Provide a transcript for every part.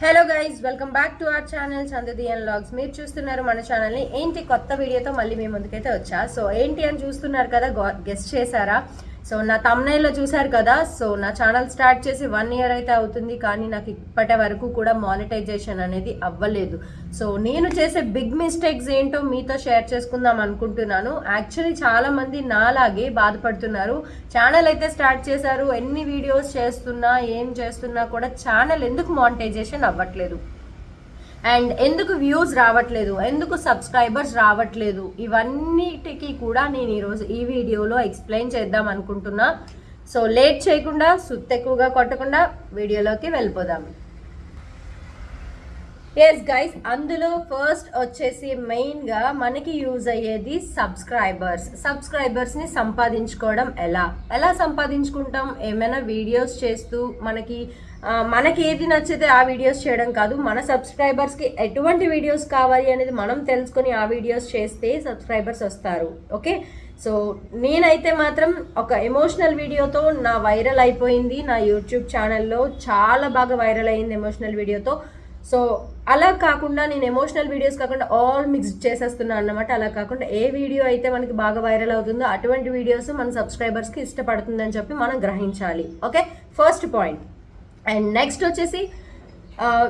Hello guys welcome back to our channel చందది and vlogs మీరు చూస్తున్నారు మన ఛానల్ని ఏంటి కొత్త వీడియోతో మళ్ళీ మీ ముందుకైతే వచ్చా? సో ఏంటి అని చూస్తున్నారు కదా గెస్ట్ చేశారా? సో నా తమ్నైల్లో చూశారు కదా సో నా ఛానల్ స్టార్ట్ చేసి వన్ ఇయర్ అయితే అవుతుంది కానీ నాకు ఇప్పటి వరకు కూడా మానిటైజేషన్ అనేది అవ్వలేదు. సో నేను చేసే బిగ్ మిస్టేక్స్ ఏంటో మీతో షేర్ చేసుకుందాం అనుకుంటున్నాను. యాక్చువల్లీ చాలామంది నాలాగే బాధపడుతున్నారు. ఛానల్ అయితే స్టార్ట్ చేశారు ఎన్ని వీడియోస్ చేస్తున్నా ఏం చేస్తున్నా కూడా ఛానల్ ఎందుకు మానిటైజేషన్ అవ్వట్లేదు? అండ్ ఎందుకు వ్యూస్ రావట్లేదు? ఎందుకు సబ్స్క్రైబర్స్ రావట్లేదు? ఇవన్నిటికీ కూడా నేను ఈరోజు ఈ వీడియోలో ఎక్స్ప్లెయిన్ చేద్దాం అనుకుంటున్నా. సో లేట్ చేయకుండా సుత్ ఎక్కువగా కొట్టకుండా వీడియోలోకి వెళ్ళిపోదాం. ఎస్ గైస్ అందులో ఫస్ట్ వచ్చేసి మెయిన్గా మనకి యూజ్ అయ్యేది సబ్స్క్రైబర్స్ సబ్స్క్రైబర్స్ని సంపాదించుకోవడం ఎలా? ఎలా సంపాదించుకుంటాం? ఏమైనా వీడియోస్ చేస్తూ మనకి మనకి ఏది నచ్చితే ఆ వీడియోస్ చేయడం కాదు. మన సబ్స్క్రైబర్స్కి ఎటువంటి వీడియోస్ కావాలి అనేది మనం తెలుసుకొని ఆ వీడియోస్ చేస్తే సబ్స్క్రైబర్స్ వస్తారు. ఓకే సో నేనైతే మాత్రం ఒక ఎమోషనల్ వీడియోతో నా వైరల్ అయిపోయింది. నా యూట్యూబ్ ఛానల్లో చాలా బాగా వైరల్ అయింది ఎమోషనల్ వీడియోతో సో అలా కాకుండా నేను ఎమోషనల్ వీడియోస్ కాకుండా ఆల్ మిక్స్ చేసేస్తున్నాను అన్నమాట. అలా కాకుండా ఏ వీడియో అయితే మనకి బాగా వైరల్ అవుతుందో అటువంటి వీడియోస్ మన సబ్స్క్రైబర్స్కి ఇష్టపడుతుందని చెప్పి మనం గ్రహించాలి. Okay first point and next వచ్చేసి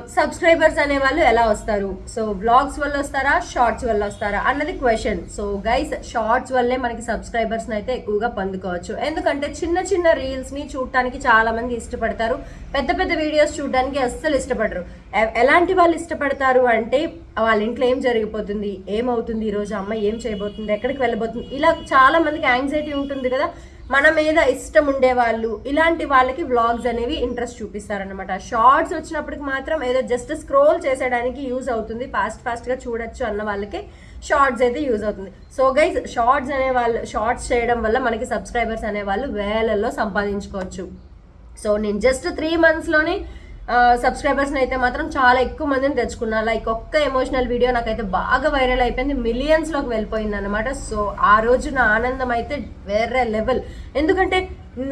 సబ్స్క్రైబర్స్ అనే వాళ్ళు ఎలా వస్తారు? సో బ్లాగ్స్ వల్ల వస్తారా? షార్ట్స్ వల్ల వస్తారా? అన్నది క్వశ్చన్ సో గైస్ షార్ట్స్ వల్లే మనకి సబ్స్క్రైబర్స్ని అయితే ఎక్కువగా పొందుకోవచ్చు. ఎందుకంటే చిన్న చిన్న రీల్స్ని చూడటానికి చాలామంది ఇష్టపడతారు. పెద్ద పెద్ద వీడియోస్ చూడడానికి అస్సలు ఇష్టపడరు. ఎ- ఎలాంటి వాళ్ళు ఇష్టపడతారు అంటే వాళ్ళ ఇంట్లో ఏం జరిగిపోతుంది? ఏమవుతుంది ఈరోజు అమ్మ ఏం చేయబోతుంది? ఎక్కడికి వెళ్ళబోతుంది? ఇలా చాలామందికి యాంగ్జైటీ ఉంటుంది కదా. మన మీద ఇష్టం ఉండే వాళ్ళు ఇలాంటి వాళ్ళకి వ్లాగ్స్ అనేవి ఇంట్రెస్ట్ చూపిస్తారనమాట షార్ట్స్ వచ్చినప్పటికి మాత్రం ఏదో జస్ట్ స్క్రోల్ చేసేయడానికి యూజ్ అవుతుంది ఫాస్ట్ ఫాస్ట్గా చూడొచ్చు అన్న వాళ్ళకి షార్ట్స్ అయితే యూజ్ అవుతుంది. సో గైజ్ షార్ట్స్ అనే వాళ్ళు షార్ట్స్ చేయడం వల్ల మనకి సబ్స్క్రైబర్స్ అనే వాళ్ళు వేలల్లో సంపాదించుకోవచ్చు. సో నేను జస్ట్ త్రీ మంత్స్లోనే సబ్స్క్రైబర్స్ని అయితే మాత్రం చాలా ఎక్కువ మందిని తెచ్చుకున్నా. లైక్ ఒక్క ఎమోషనల్ వీడియో నాకైతే బాగా వైరల్ అయిపోయింది. మిలియన్స్లోకి వెళ్ళిపోయింది అనమాట సో ఆ రోజు నా ఆనందం అయితే వేరే లెవెల్ ఎందుకంటే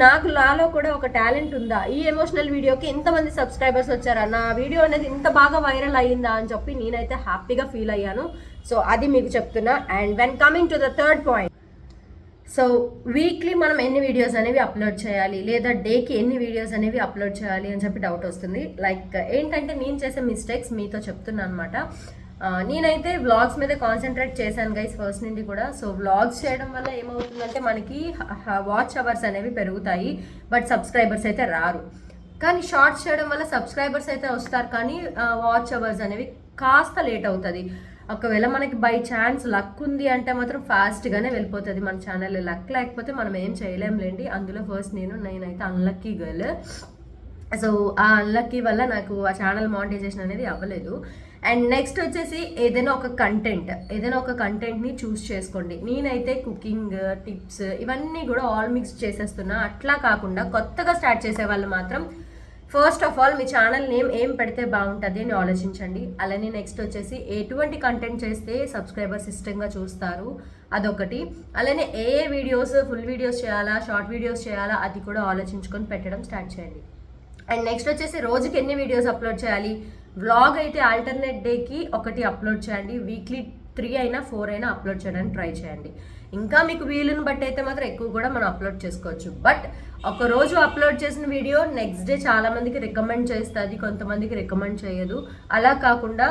నాకు నాలో కూడా ఒక టాలెంట్ ఉందా? ఈ ఎమోషనల్ వీడియోకి ఇంతమంది సబ్స్క్రైబర్స్ వచ్చారా? నా వీడియో అనేది ఇంత బాగా వైరల్ అయ్యిందా అని చెప్పి నేనైతే హ్యాపీగా ఫీల్ అయ్యాను. సో అది మీకు చెప్తున్నా. And when coming to the third point so weekly మనం ఎన్ని వీడియోస్ అనేవి అప్లోడ్ చేయాలి? లేదా డేకి ఎన్ని వీడియోస్ అనేవి అప్లోడ్ చేయాలి అని చెప్పి డౌట్ వస్తుంది. లైక్ ఏంటంటే నేను చేసే మిస్టేక్స్ మీతో చెప్తున్నాను అనమాట నేనైతే వ్లాగ్స్ మీద కాన్సన్ట్రేట్ చేశాను గైస్ ఫస్ట్ నుండి కూడా. సో వ్లాగ్స్ చేయడం వల్ల ఏమవుతుందంటే మనకి వాచ్ అవర్స్ అనేవి పెరుగుతాయి బట్ సబ్స్క్రైబర్స్ అయితే రారు. కానీ షార్ట్స్ చేయడం వల్ల సబ్స్క్రైబర్స్ అయితే వస్తారు. కానీ వాచ్ అవర్స్ అనేవి కాస్త లేట్ అవుతుంది. ఒకవేళ మనకి బై ఛాన్స్ లక్ ఉంది అంటే మాత్రం ఫాస్ట్గానే వెళ్ళిపోతుంది మన ఛానల్ లక్ లేకపోతే మనం ఏం చేయలేంలేండి. అందులో ఫస్ట్ నేను నేనైతే అన్లక్కీ గర్ల్ సో ఆ అన్లక్కీ వల్ల నాకు ఆ ఛానల్ మానిటైజేషన్ అనేది అవ్వలేదు. అండ్ నెక్స్ట్ వచ్చేసి ఏదైనా ఒక కంటెంట్ ఏదైనా ఒక కంటెంట్ని చూస్ చేసుకోండి. నేనైతే కుకింగ్ టిప్స్ ఇవన్నీ కూడా ఆల్ మిక్స్ చేసేస్తున్నా. అట్లా కాకుండా కొత్తగా స్టార్ట్ చేసే వాళ్ళు మాత్రం ఫస్ట్ ఆఫ్ ఆల్ మీ ఛానల్ నేమ్ ఏం పెడితే బాగుంటుంది అని ఆలోచించండి. అలానే నెక్స్ట్ వచ్చేసి ఎటువంటి కంటెంట్ చేస్తే సబ్స్క్రైబర్స్ ఇష్టంగా చూస్తారు అదొకటి. అలానే ఏ ఏ వీడియోస్ ఫుల్ వీడియోస్ చేయాలా షార్ట్ వీడియోస్ చేయాలా అది కూడా ఆలోచించుకొని పెట్టడం స్టార్ట్ చేయండి. అండ్ నెక్స్ట్ వచ్చేసి రోజుకి ఎన్ని వీడియోస్ అప్లోడ్ చేయాలి? వ్లాగ్ అయితే ఆల్టర్నేట్ డేకి ఒకటి అప్లోడ్ చేయండి. వీక్లీ త్రీ అయినా ఫోర్ అయినా అప్లోడ్ చేయడానికి ట్రై చేయండి. ఇంకా మీకు వీలుని బట్టి అయితే మాత్రం ఎక్కువ కూడా మనం అప్లోడ్ చేసుకోవచ్చు. బట్ ఒక రోజు అప్లోడ్ చేసిన వీడియో నెక్స్ట్ డే చాలామందికి రికమెండ్ చేస్తుంది కొంతమందికి రికమెండ్ చేయదు. అలా కాకుండా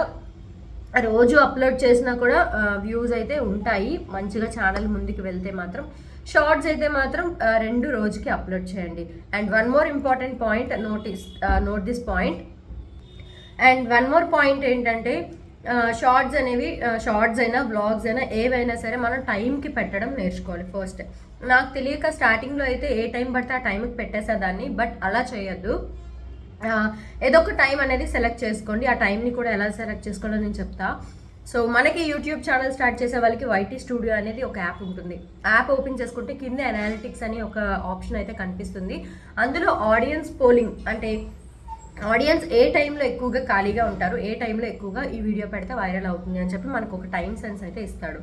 రోజు అప్లోడ్ చేసినా కూడా వ్యూస్ అయితే ఉంటాయి. మంచిగా ఛానల్ ముందుకు వెళ్తే మాత్రం షార్ట్స్ అయితే మాత్రం రెండు రోజుకి అప్లోడ్ చేయండి. And one more important point notice note this point. And one more point ఏంటంటే షార్ట్స్ అనేవి షార్ట్స్ అయినా బ్లాగ్స్ అయినా ఏవైనా సరే మనం టైంకి పెట్టడం నేర్చుకోవాలి ఫస్ట్. నాకు తెలియక స్టార్టింగ్లో అయితే ఏ టైం పడితే ఆ టైంకి పెట్టేసేదాన్ని బట్ అలా చేయొద్దు. ఏదో ఒక టైం అనేది సెలెక్ట్ చేసుకోండి. ఆ టైంని కూడా ఎలా సెలెక్ట్ చేసుకోవాలో నేను చెప్తా. సో మనకి యూట్యూబ్ ఛానల్ స్టార్ట్ చేసే వాళ్ళకి వైటీ స్టూడియో అనేది ఒక యాప్ ఉంటుంది. యాప్ ఓపెన్ చేసుకుంటే కింద అనాలిటిక్స్ అని ఒక ఆప్షన్ అయితే కనిపిస్తుంది. అందులో ఆడియన్స్ పోలింగ్ అంటే ఆడియన్స్ ఏ టైంలో ఎక్కువగా ఖాళీగా ఉంటారు ఏ టైంలో ఎక్కువగా ఈ వీడియో పెడితే వైరల్ అవుతుంది అని చెప్పి మనకు ఒక టైం సెన్స్ అయితే ఇస్తాడు.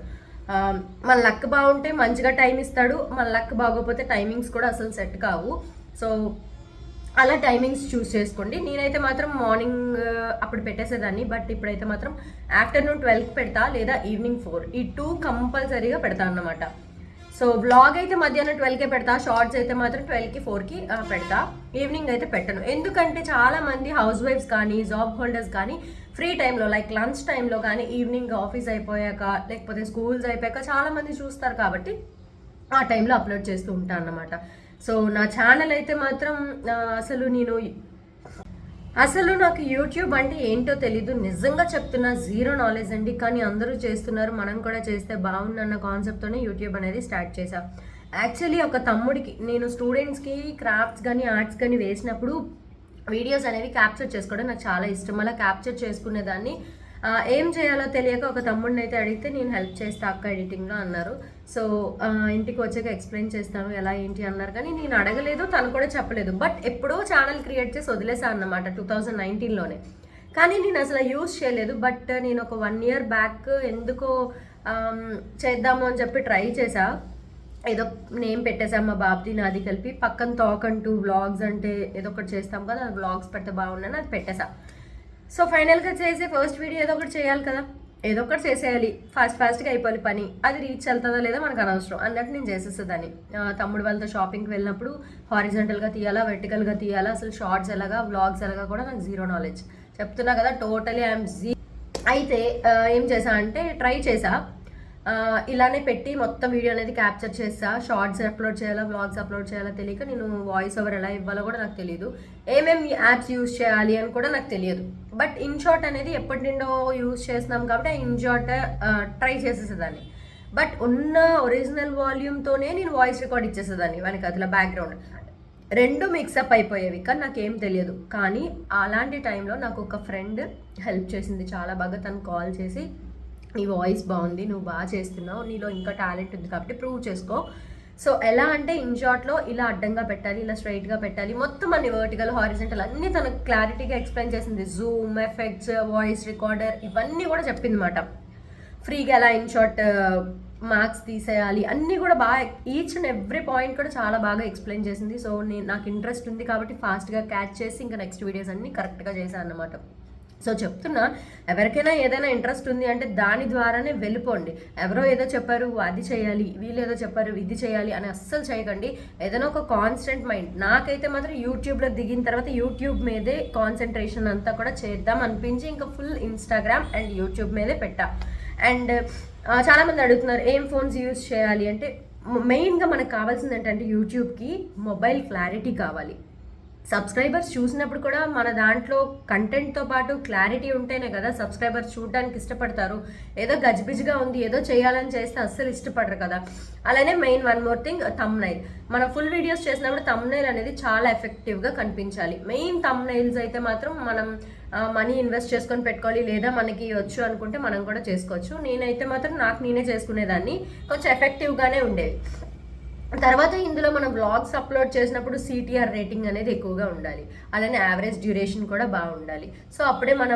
మన లక్ బాగుంటే మంచిగా టైం ఇస్తాడు మన లక్ బాగోకపోతే టైమింగ్స్ కూడా అసలు సెట్ కావు. సో అలా టైమింగ్స్ చూస్ చేసుకోండి. నేనైతే మాత్రం మార్నింగ్ అప్పుడు పెట్టేసేదాన్ని బట్ ఇప్పుడైతే మాత్రం ఆఫ్టర్నూన్ ట్వెల్వ్కి పెడతా లేదా ఈవినింగ్ ఫోర్ ఈ టూ కంపల్సరీగా పెడతా అన్నమాట. సో బ్లాగ్ అయితే మధ్యాహ్నం ట్వెల్వ్కే పెడతా షార్ట్స్ అయితే మాత్రం ట్వెల్వ్కి ఫోర్కి పెడతా. ఈవినింగ్ అయితే పెట్టను. ఎందుకంటే చాలా మంది హౌస్ వైఫ్స్ కానీ జాబ్ హోల్డర్స్ కానీ ఫ్రీ టైంలో లైక్ లంచ్ టైంలో కానీ ఈవినింగ్ ఆఫీస్ అయిపోయాక లేకపోతే స్కూల్స్ అయిపోయాక చాలా మంది చూస్తారు కాబట్టి ఆ టైంలో అప్లోడ్ చేస్తూ ఉంటాను అన్నమాట. సో నా ఛానల్ అయితే మాత్రం అసలు నేను అసలు నాకు యూట్యూబ్ అంటే ఏంటో తెలీదు. నిజంగా చెప్తున్నా జీరో నాలెడ్జ్ అండి. కానీ అందరూ చేస్తున్నారు. మనం కూడా చేస్తే బాగుందన్న కాన్సెప్ట్తోనే యూట్యూబ్ అనేది స్టార్ట్ చేశా. యాక్చువల్లీ ఒక తమ్ముడికి నేను స్టూడెంట్స్కి క్రాఫ్ట్స్ కానీ ఆర్ట్స్ కానీ వేసినప్పుడు వీడియోస్ అనేవి క్యాప్చర్ చేసుకోవడం నాకు చాలా ఇష్టం. అలా క్యాప్చర్ చేసుకునేదాన్ని. ఏం చేయాలో తెలియక ఒక తమ్ముడిని అయితే అడిగితే నేను హెల్ప్ చేస్తా అక్క ఎడిటింగ్లో అన్నారు. సో ఇంటికి వచ్చాక ఎక్స్ప్లెయిన్ చేస్తాను ఎలా ఏంటి అన్నారు. కానీ నేను అడగలేదు తను కూడా చెప్పలేదు. బట్ ఎప్పుడో ఛానల్ క్రియేట్ చేసి వదిలేసా అన్నమాట టూ థౌజండ్ నైన్టీన్లోనే. కానీ నేను అసలు యూజ్ చేయలేదు. బట్ నేను ఒక వన్ ఇయర్ బ్యాక్ ఎందుకో చేద్దాము అని చెప్పి ట్రై చేశా ఏదో నేమ్ పెట్టేసాం మా బాబుది నాది కలిపి. పక్కన తోకంటూ అంటూ వ్లాగ్స్ అంటే ఏదో ఒకటి చేస్తాం కదా వ్లాగ్స్ పెడితే బాగున్నాను అది పెట్టేసా. సో ఫైనల్గా చేసి ఫస్ట్ వీడియో ఏదో ఒకటి చేయాలి కదా. ఏదో ఒకటి చేసేయాలి. ఫాస్ట్ ఫాస్ట్గా అయిపోవాలి పని. అది రీచ్ వెళ్తుందా లేదా మనకు అనవసరం. అన్నట్టు నేను చేసేసేదాన్ని. తమ్ముడు వాళ్ళతో షాపింగ్కి వెళ్ళినప్పుడు హారిజెంటల్గా తీయాలా వెర్టికల్గా తీయాలా అసలు షార్ట్స్ ఎలాగా వ్లాగ్స్ ఎలాగా కూడా నాకు జీరో నాలెడ్జ్. చెప్తున్నా కదా టోటలీ ఐఎమ్ జీ అయితే ఏం చేసా అంటే ట్రై చేసా ఇలానే పెట్టి మొత్తం వీడియో అనేది క్యాప్చర్ చేస్తా. షార్ట్స్ అప్లోడ్ చేయాలా వ్లాగ్స్ అప్లోడ్ చేయాలా తెలియక నేను వాయిస్ ఓవర్ ఎలా ఇవ్వాలో కూడా నాకు తెలియదు. ఏమేమి యాప్స్ యూస్ చేయాలి అని కూడా నాకు తెలియదు. బట్ ఇన్ షార్ట్ అనేది ఎప్పటి నుండో యూస్ చేస్తున్నాం కాబట్టి ఆ ఇన్ షార్ట్ ట్రై చేసేసేదాన్ని. బట్ ఉన్న ఒరిజినల్ వాల్యూమ్తోనే నేను వాయిస్ రికార్డ్ ఇచ్చేసేదాన్ని వెనక అట్లా బ్యాక్గ్రౌండ్ రెండు మిక్సప్ అయిపోయేవి కానీ నాకేం తెలియదు. కానీ అలాంటి టైంలో నాకు ఒక ఫ్రెండ్ హెల్ప్ చేసింది చాలా బాగా తను కాల్ చేసి నీ వాయిస్ బాగుంది నువ్వు బాగా చేస్తున్నావు నీలో ఇంకా టాలెంట్ ఉంది కాబట్టి ప్రూవ్ చేసుకో. సో ఎలా అంటే ఇన్ షార్ట్లో ఇలా అడ్డంగా పెట్టాలి ఇలా స్ట్రైట్గా పెట్టాలి మొత్తం అన్ని వర్టికల్ హారిజెంటల్ అన్నీ తను క్లారిటీగా ఎక్స్ప్లెయిన్ చేసింది. జూమ్ ఎఫెక్ట్స్ వాయిస్ రికార్డర్ ఇవన్నీ కూడా చెప్పింది అనమాట ఫ్రీగా ఎలా ఇన్ షార్ట్ మార్క్స్ తీసేయాలి అన్నీ కూడా బాగా ఈచ్ అండ్ ఎవ్రీ పాయింట్ కూడా చాలా బాగా ఎక్స్ప్లెయిన్ చేసింది. సో నేను నాకు ఇంట్రెస్ట్ ఉంది కాబట్టి ఫాస్ట్గా క్యాచ్ చేసి ఇంకా నెక్స్ట్ వీడియోస్ అన్నీ కరెక్ట్గా చేశాను అన్నమాట సో చెప్తున్నా ఎవరికైనా ఏదైనా ఇంట్రెస్ట్ ఉంది అంటే దాని ద్వారానే వెళ్ళిపోండి. ఎవరో ఏదో చెప్పారు అది చేయాలి వీళ్ళు ఏదో చెప్పారు ఇది చేయాలి అని అస్సలు చేయకండి. ఏదైనా ఒక కాన్స్టెంట్ మైండ్ నాకైతే మాత్రం యూట్యూబ్లో దిగిన తర్వాత యూట్యూబ్ మీదే కాన్సన్ట్రేషన్ అంతా కూడా చేద్దాం అనిపించి ఇంకా ఫుల్ ఇన్స్టాగ్రామ్ అండ్ యూట్యూబ్ మీదే పెట్టా. అండ్ చాలా మంది అడుగుతున్నారు ఏం ఫోన్స్ యూజ్ చేయాలి? అంటే మెయిన్గా మనకు కావాల్సింది ఏంటంటే యూట్యూబ్కి మొబైల్ క్లారిటీ కావాలి. సబ్స్క్రైబర్స్ చూసినప్పుడు కూడా మన దాంట్లో కంటెంట్తో పాటు క్లారిటీ ఉంటేనే కదా సబ్స్క్రైబర్స్ చూడడానికి ఇష్టపడతారు. ఏదో గజిబిజిగా ఉంది ఏదో చేయాలని చేస్తే అస్సలు ఇష్టపడరు కదా. అలానే main one more thing thumbnail మన ఫుల్ వీడియోస్ చేసినప్పుడు తమ్నైల్ అనేది చాలా ఎఫెక్టివ్గా కనిపించాలి. మెయిన్ తమ్నైల్స్ అయితే మాత్రం మనం మనీ ఇన్వెస్ట్ చేసుకొని పెట్టుకోవాలి లేదా మనకి వచ్చు అనుకుంటే మనం కూడా చేసుకోవచ్చు. నేనైతే మాత్రం నాకు నేనే చేసుకునేదాన్ని. కొంచెం ఎఫెక్టివ్గానే ఉండేవి. తర్వాత ఇందులో మనం బ్లాగ్స్ అప్లోడ్ చేసినప్పుడు సిటిఆర్ రేటింగ్ అనేది ఎక్కువగా ఉండాలి. అలానే యావరేజ్ డ్యూరేషన్ కూడా బాగుండాలి. సో అప్పుడే మన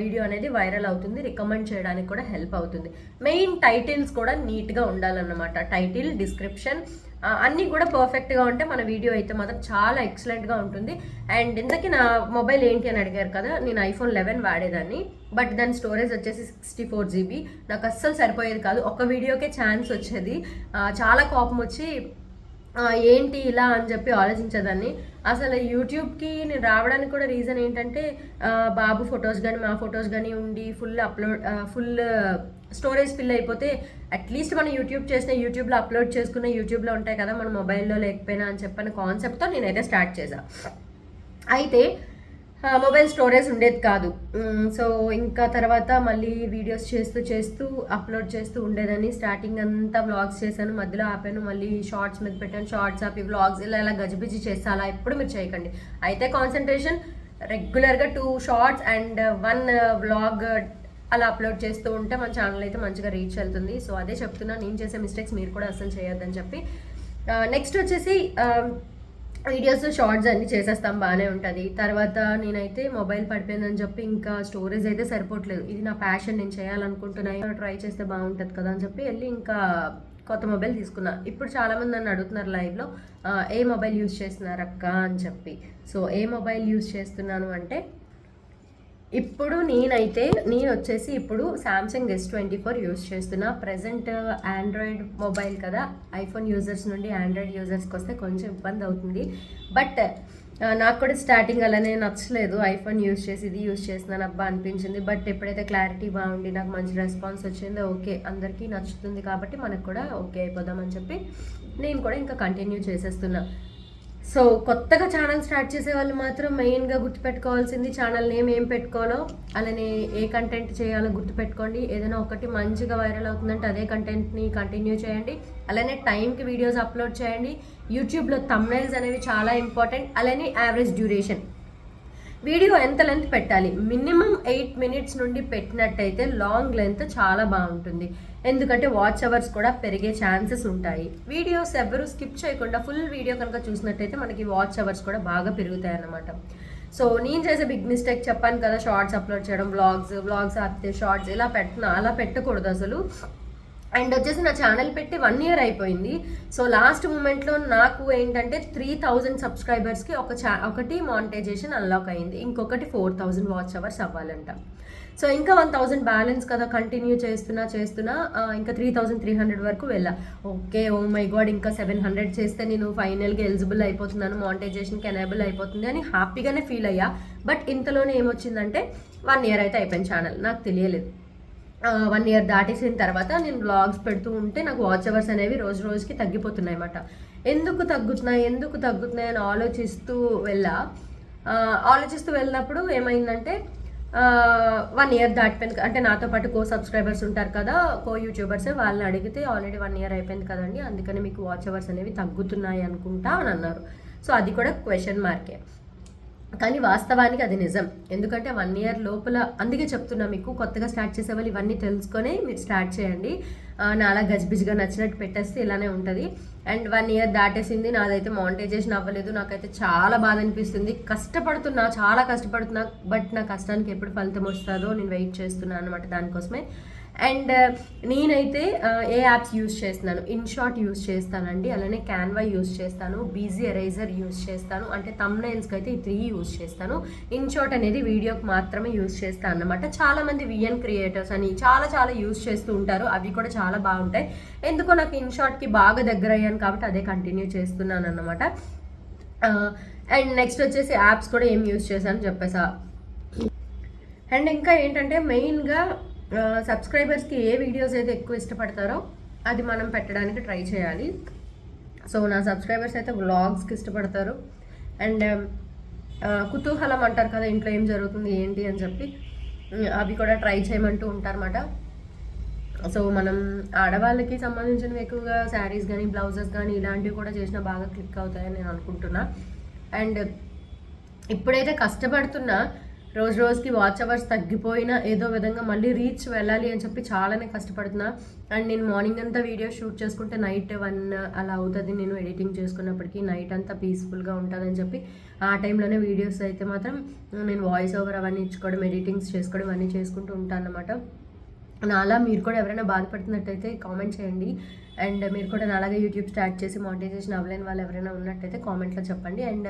వీడియో అనేది వైరల్ అవుతుంది. రికమెండ్ చేయడానికి కూడా హెల్ప్ అవుతుంది. మెయిన్ టైటిల్స్ కూడా నీట్గా ఉండాలన్నమాట. టైటిల్ డిస్క్రిప్షన్ అన్నీ కూడా పర్ఫెక్ట్గా ఉంటే మన వీడియో అయితే మాత్రం చాలా ఎక్సలెంట్గా ఉంటుంది. అండ్ ఇంతకీ నా మొబైల్ ఏంటి అని అడిగారు కదా నేను ఐఫోన్ లెవెన్ వాడేదాన్ని. బట్ దాని స్టోరేజ్ వచ్చేసి సిక్స్టీ ఫోర్ జీబీ. నాకు అస్సలు సరిపోయేది కాదు. ఒక వీడియోకే ఛాన్స్ వచ్చేది. చాలా కోపం వచ్చి ఏంటి ఇలా అని చెప్పి ఆలోచించేదాన్ని. అసలు యూట్యూబ్కి నేను రావడానికి కూడా రీజన్ ఏంటంటే బాబు ఫొటోస్ కానీ మా ఫొటోస్ కానీ ఉండి full upload full storage fill అయిపోతే అట్లీస్ట్ మనం యూట్యూబ్ చేసిన యూట్యూబ్లో అప్లోడ్ చేసుకున్న యూట్యూబ్లో ఉంటాయి కదా మన మొబైల్లో లేకపోయినా అని చెప్పిన కాన్సెప్ట్తో నేనైతే స్టార్ట్ చేశాను అయితే మొబైల్ స్టోరేజ్ ఉండేది కాదు. సో ఇంకా తర్వాత మళ్ళీ వీడియోస్ చేస్తూ చేస్తూ అప్లోడ్ చేస్తూ ఉండేదని స్టార్టింగ్ అంతా వ్లాగ్స్ చేశాను మధ్యలో ఆపాను మళ్ళీ షార్ట్స్ మీద పెట్టాను. షార్ట్స్ ఆపి వ్లాగ్స్ ఇలా ఇలా గజిబిజి చేస్తా అలా ఎప్పుడు మీరు చేయకండి. అయితే కాన్సన్ట్రేషన్ రెగ్యులర్గా two shorts and one vlog అలా అప్లోడ్ చేస్తూ ఉంటే మన ఛానల్ అయితే మంచిగా రీచ్ వెళ్తుంది. సో అదే చెప్తున్నా నేను చేసే మిస్టేక్స్ మీరు కూడా అసలు చేయొద్దని చెప్పి. నెక్స్ట్ వచ్చేసి వీడియోస్ షార్ట్స్ అన్ని చేసేస్తాం బాగానే ఉంటుంది. తర్వాత నేనైతే మొబైల్ పడిపోయిందని చెప్పి ఇంకా స్టోరేజ్ అయితే సరిపోవట్లేదు. ఇది నా ప్యాషన్ నేను చేయాలనుకుంటున్నాను ట్రై చేస్తే బాగుంటుంది కదా అని చెప్పి వెళ్ళి ఇంకా కొత్త మొబైల్ తీసుకున్నా. ఇప్పుడు చాలామంది నన్ను అడుగుతున్నారు లైవ్లో ఏ మొబైల్ యూజ్ చేస్తున్నారు అక్క? అని చెప్పి. సో ఏ మొబైల్ యూస్ చేస్తున్నాను అంటే ఇప్పుడు నేనైతే నేను వచ్చేసి ఇప్పుడు Samsung S twenty four use చేస్తున్నా ప్రజెంట్ ఆండ్రాయిడ్ మొబైల్ కదా. ఐఫోన్ యూజర్స్ నుండి ఆండ్రాయిడ్ యూజర్స్కి వస్తే కొంచెం ఇబ్బంది అవుతుంది. బట్ uh, నాకు కూడా స్టార్టింగ్ అలానే నచ్చలేదు. ఐఫోన్ యూజ్ చేసి ఇది యూజ్ చేస్తున్నాను. అబ్బా అనిపించింది. బట్ ఎప్పుడైతే క్లారిటీ బాగుండి నాకు మంచి రెస్పాన్స్ వచ్చిందో ఓకే అందరికీ నచ్చుతుంది కాబట్టి మనకు కూడా ఓకే అయిపోదామని చెప్పి నేను కూడా ఇంకా కంటిన్యూ చేసేస్తున్నా. సో కొత్తగా ఛానల్ స్టార్ట్ చేసే వాళ్ళు మాత్రం మెయిన్గా గుర్తుపెట్టుకోవాల్సింది ఛానల్ నేమ్ ఏం పెట్టుకోవాలో అలానే ఏ కంటెంట్ చేయాలో గుర్తుపెట్టుకోండి. ఏదైనా ఒకటి మంచిగా వైరల్ అవుతుందంటే అదే కంటెంట్ని కంటిన్యూ చేయండి. అలానే టైంకి వీడియోస్ అప్లోడ్ చేయండి. యూట్యూబ్లో తమ్నైల్స్ అనేవి చాలా ఇంపార్టెంట్ అలానే యావరేజ్ డ్యూరేషన్ వీడియో ఎంత లెంత్ పెట్టాలి? మినిమం ఎయిట్ మినిట్స్ నుండి పెట్టినట్టయితే లాంగ్ లెంత్ చాలా బాగుంటుంది. ఎందుకంటే వాచ్ అవర్స్ కూడా పెరిగే ఛాన్సెస్ ఉంటాయి. వీడియోస్ ఎవరు స్కిప్ చేయకుండా ఫుల్ వీడియో కనుక చూసినట్టయితే మనకి వాచ్ అవర్స్ కూడా బాగా పెరుగుతాయి అన్నమాట సో నేను చేసే బిగ్ మిస్టేక్ చెప్పాను కదా షార్ట్స్ అప్లోడ్ చేయడం వ్లాగ్స్ వ్లాగ్స్ ఆపితే షార్ట్స్ ఇలా పెట్టిన అలా పెట్టకూడదు అసలు. అండ్ వచ్చేసి నా ఛానల్ పెట్టి వన్ ఇయర్ అయిపోయింది. సో లాస్ట్ మూమెంట్లో నాకు ఏంటంటే త్రీ థౌజండ్ సబ్స్క్రైబర్స్కి ఒక చా ఒకటి మానిటైజేషన్ అన్లాక్ అయింది. ఇంకొకటి ఫోర్ థౌజండ్ వాచ్ అవర్స్ అవ్వాలంట. సో ఇంకా వన్ థౌజండ్ బ్యాలెన్స్ కదా కంటిన్యూ చేస్తున్నా చేస్తున్నా ఇంకా త్రీ థౌజండ్ త్రీ హండ్రెడ్ వరకు వెళ్ళా. ఓకే ఓ మై గాడ్ ఇంకా సెవెన్ హండ్రెడ్ చేస్తే నేను ఫైనల్గా ఎలిజిబుల్ అయిపోతున్నాను మానిటైజేషన్కి ఎనేబుల్ అయిపోతుంది అని హ్యాపీగానే ఫీల్ అయ్యా. బట్ ఇంతలోనే ఏమొచ్చిందంటే వన్ ఇయర్ అయితే అయిపోయింది ఛానల్ నాకు తెలియలేదు. వన్ ఇయర్ దాటేసిన తర్వాత నేను బ్లాగ్స్ పెడుతూ ఉంటే నాకు వాచ్ అవర్స్ అనేవి రోజు రోజుకి తగ్గిపోతున్నాయి అన్నమాట ఎందుకు తగ్గుతున్నాయి ఎందుకు తగ్గుతున్నాయి అని ఆలోచిస్తూ వెళ్ళా. ఆలోచిస్తూ వెళ్ళినప్పుడు ఏమైందంటే వన్ ఇయర్ దాటిపోయింది అంటే నాతో పాటు కో సబ్స్క్రైబర్స్ ఉంటారు కదా కో యూట్యూబర్స్ వాళ్ళని అడిగితే ఆల్రెడీ వన్ ఇయర్ అయిపోయింది కదండి అందుకని మీకు వాచ్ అవర్స్ అనేవి తగ్గుతున్నాయి అనుకుంటా అని అన్నారు. సో అది కూడా క్వశ్చన్ మార్కే కానీ వాస్తవానికి అది నిజం. ఎందుకంటే వన్ ఇయర్ లోపల అందుకే చెప్తున్నా మీకు కొత్తగా స్టార్ట్ చేసే వాళ్ళు ఇవన్నీ తెలుసుకొని మీరు స్టార్ట్ చేయండి. నాలా గజిబిజిగా నచ్చినట్టు పెట్టేస్తే ఇలానే ఉంటుంది. అండ్ వన్ ఇయర్ దాటేసింది నాదైతే మానిటైజేషన్ అవ్వలేదు. నాకైతే చాలా బాధ అనిపిస్తుంది. కష్టపడుతున్నా చాలా కష్టపడుతున్నా బట్ నా కష్టానికి ఎప్పుడు ఫలితం వస్తుందో నేను వెయిట్ చేస్తున్నాను అనమాట దానికోసమే. అండ్ uh, నేనైతే uh, ఏ యాప్స్ యూస్ చేస్తున్నాను? ఇన్షాట్ యూస్ చేస్తానండి. అలానే క్యాన్వా యూస్ చేస్తాను. బీజీ ఎరైజర్ యూస్ చేస్తాను. అంటే తమ్నైల్స్కి అయితే ఈ త్రీ యూస్ చేస్తాను. ఇన్షాట్ అనేది వీడియోకి మాత్రమే యూస్ చేస్తాను అనమాట చాలామంది విఎన్ క్రియేటర్స్ అని చాలా చాలా యూస్ చేస్తూ ఉంటారు. అవి కూడా చాలా బాగుంటాయి. ఎందుకో నాకు ఇన్షాట్కి బాగా దగ్గర అయ్యాను కాబట్టి అదే కంటిన్యూ చేస్తున్నాను అనమాట uh, అండ్ నెక్స్ట్ వచ్చేసి యాప్స్ కూడా ఏం యూస్ చేశాను చెప్పేసా. అండ్ ఇంకా ఏంటంటే మెయిన్గా సబ్స్క్రైబర్స్కి ఏ వీడియోస్ అయితే ఎక్కువ ఇష్టపడతారో అది మనం పెట్టడానికి ట్రై చేయాలి. సో నా సబ్స్క్రైబర్స్ అయితే వ్లాగ్స్కి ఇష్టపడతారు. అండ్ um, కుతూహలం అంటారు కదా ఇంట్లో ఏం జరుగుతుంది ఏంటి అని చెప్పి అవి కూడా ట్రై చేయమంటూ ఉంటారన్నమాట. సో మనం ఆడవాళ్ళకి సంబంధించినవి ఎక్కువగా శారీస్ కానీ బ్లౌజెస్ కానీ ఇలాంటివి కూడా చేసినా బాగా క్లిక్ అవుతాయని నేను అనుకుంటున్నా. అండ్ ఇప్పుడైతే కష్టపడుతున్నా రోజు రోజుకి వాచ్ అవర్స్ తగ్గిపోయినా ఏదో విధంగా మళ్ళీ రీచ్ వెళ్ళాలి అని చెప్పి చాలానే కష్టపడుతున్నా. అండ్ నేను మార్నింగ్ అంతా వీడియో షూట్ చేసుకుంటే నైట్ వన్ అలా అవుతుంది. నేను ఎడిటింగ్ చేసుకున్నప్పటికీ నైట్ అంతా పీస్ఫుల్గా ఉంటుందని చెప్పి ఆ టైంలోనే వీడియోస్ అయితే మాత్రం నేను వాయిస్ ఓవర్ అవన్నీ ఇచ్చుకోవడం ఎడిటింగ్స్ చేసుకోవడం అన్నీ చేసుకుంటూ ఉంటాను అనమాట నాలా మీరు కూడా ఎవరైనా బాధపడుతున్నట్టయితే కామెంట్ చేయండి. అండ్ మీరు కూడా నాలాగా యూట్యూబ్ స్టార్ట్ చేసి మానిటైజేషన్ అవ్వలేని వాళ్ళు ఎవరైనా ఉన్నట్టయితే కామెంట్లో చెప్పండి. అండ్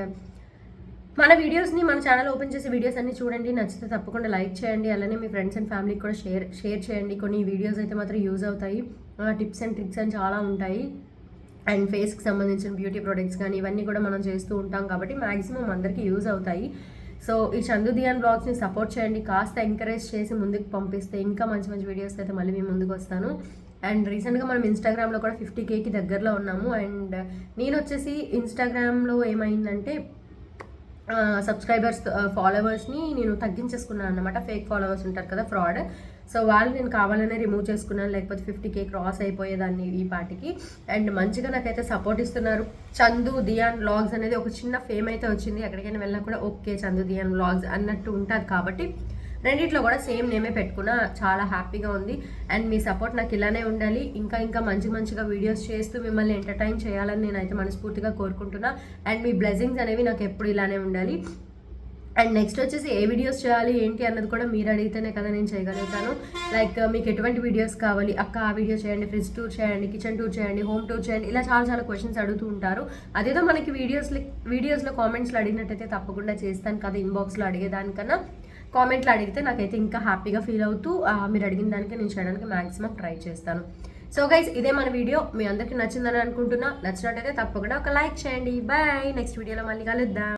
మన వీడియోస్ని మన ఛానల్ ఓపెన్ చేసి వీడియోస్ అన్ని చూడండి. నచ్చితే తప్పకుండా లైక్ చేయండి. అలానే మీ ఫ్రెండ్స్ అండ్ ఫ్యామిలీకి కూడా షేర్ షేర్ చేయండి. కొన్ని వీడియోస్ అయితే మాత్రం యూజ్ అవుతాయి. టిప్స్ అండ్ ట్రిక్స్ అని చాలా ఉంటాయి. అండ్ ఫేస్కి సంబంధించిన బ్యూటీ ప్రొడక్ట్స్ కానీ ఇవన్నీ కూడా మనం చేస్తూ ఉంటాం కాబట్టి మ్యాక్సిమం అందరికీ యూజ్ అవుతాయి. సో ఈ చందు దియాన్ బ్లాగ్స్ని సపోర్ట్ చేయండి. కాస్త ఎంకరేజ్ చేసి ముందుకు పంపిస్తే ఇంకా మంచి మంచి వీడియోస్ అయితే మళ్ళీ మేము ముందుకు వస్తాను. అండ్ రీసెంట్గా మనం ఇన్స్టాగ్రామ్లో కూడా ఫిఫ్టీ కేకి దగ్గరలో ఉన్నాము. అండ్ నేను వచ్చేసి ఇన్స్టాగ్రామ్లో ఏమైందంటే సబ్స్క్రైబర్స్ ఫాలోవర్స్ని నేను తగ్గించేసుకున్నాను అనమాట ఫేక్ ఫాలోవర్స్ ఉంటారు కదా ఫ్రాడ్ సో వాళ్ళు నేను కావాలనే రిమూవ్ చేసుకున్నాను. లేకపోతే ఫిఫ్టీ కే క్రాస్ అయిపోయేదాన్ని ఈ పాటికి. అండ్ మంచిగా నాకైతే సపోర్ట్ ఇస్తున్నారు. చందు దియాన్ వ్లాగ్స్ అనేది ఒక చిన్న ఫేమ్ అయితే వచ్చింది. ఎక్కడికైనా వెళ్ళినా కూడా ఓకే చందు దియాన్ వ్లాగ్స్ అన్నట్టు ఉంటుంది కాబట్టి రెండిట్లో కూడా సేమ్ నేమే పెట్టుకున్నా చాలా హ్యాపీగా ఉంది. అండ్ మీ సపోర్ట్ నాకు ఇలానే ఉండాలి. ఇంకా ఇంకా మంచి మంచిగా వీడియోస్ చేస్తూ మిమ్మల్ని ఎంటర్టైన్ చేయాలని నేనైతే మనస్ఫూర్తిగా కోరుకుంటున్నా. అండ్ మీ బ్లెస్సింగ్స్ అనేవి నాకు ఎప్పుడు ఇలానే ఉండాలి. అండ్ నెక్స్ట్ వచ్చేసి ఏ వీడియోస్ చేయాలి ఏంటి అన్నది కూడా మీరు అడిగితేనే కదా నేను చేయగలుగుతాను. లైక్ మీకు ఎటువంటి వీడియోస్ కావాలి అక్క ఆ వీడియో చేయండి ఫ్రిడ్జ్ టూర్ చేయండి కిచెన్ టూర్ చేయండి హోమ్ టూర్ చేయండి ఇలా చాలా చాలా క్వశ్చన్స్ అడుగుతూ ఉంటారు. అదేదో మనకి వీడియోస్ వీడియోస్లో కామెంట్స్లో అడిగినట్టయితే తప్పకుండా చేస్తాను కదా ఇన్బాక్స్లో అడిగేదానికన్నా. కామెంట్లో అడిగితే నాకైతే ఇంకా హ్యాపీగా ఫీల్ అవుతూ మీరు అడిగిన దానికి నేను చేయడానికి మ్యాక్సిమం ట్రై చేస్తాను. సో గైస్ ఇదే మన వీడియో. మీ అందరికీ నచ్చిందని అనుకుంటున్నా. నచ్చినట్టయితే తప్పకుండా ఒక లైక్ చేయండి. బాయ్. నెక్స్ట్ వీడియోలో మళ్ళీ కలుద్దాం.